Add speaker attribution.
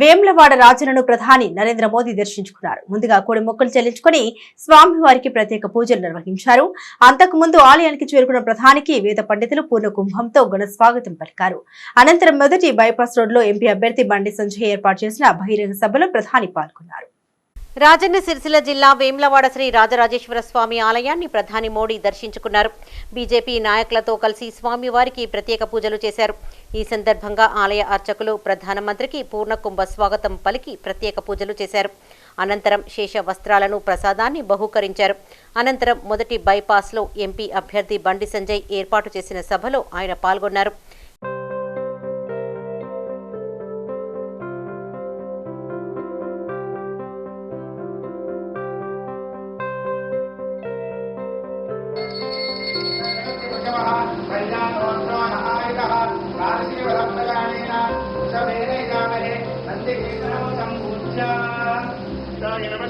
Speaker 1: వేమ్లవాడ రాజులను ప్రధాని నరేంద్ర మోదీ దర్శించుకున్నారు. ముందుగా కోడి మొక్కలు చెల్లించుకుని స్వామివారికి ప్రత్యేక పూజలు నిర్వహించారు. అంతకు ముందు ఆలయానికి చేరుకున్న ప్రధానికి వేద పండితులు పూర్ణ కుంభంతో ఘన స్వాగతం పలికారు. అనంతరం మొదటి బైపాస్ రోడ్లో ఎంపీ అభ్యర్థి బండి సంజయ్ ఏర్పాటు చేసిన బహిరంగ సభలో ప్రధాని పాల్గొన్నారు.
Speaker 2: రాజన్న సిరిసిల్ల జిల్లా వేములవాడ శ్రీ రాజరాజేశ్వర స్వామి ఆలయాన్ని ప్రధాని మోడీ దర్శించుకున్నారు. బీజేపీ నాయకులతో కలిసి స్వామివారికి ప్రత్యేక పూజలు చేశారు. ఈ సందర్భంగా ఆలయ అర్చకులు ప్రధానమంత్రికి పూర్ణకుంభ స్వాగతం పలికి ప్రత్యేక పూజలు చేశారు. అనంతరం శేష వస్త్రాలను ప్రసాదాన్ని బహూకరించారు. అనంతరం మొదటి బైపాస్లో ఎంపీ అభ్యర్థి బండి సంజయ్ ఏర్పాటు చేసిన సభలో ఆయన పాల్గొన్నారు.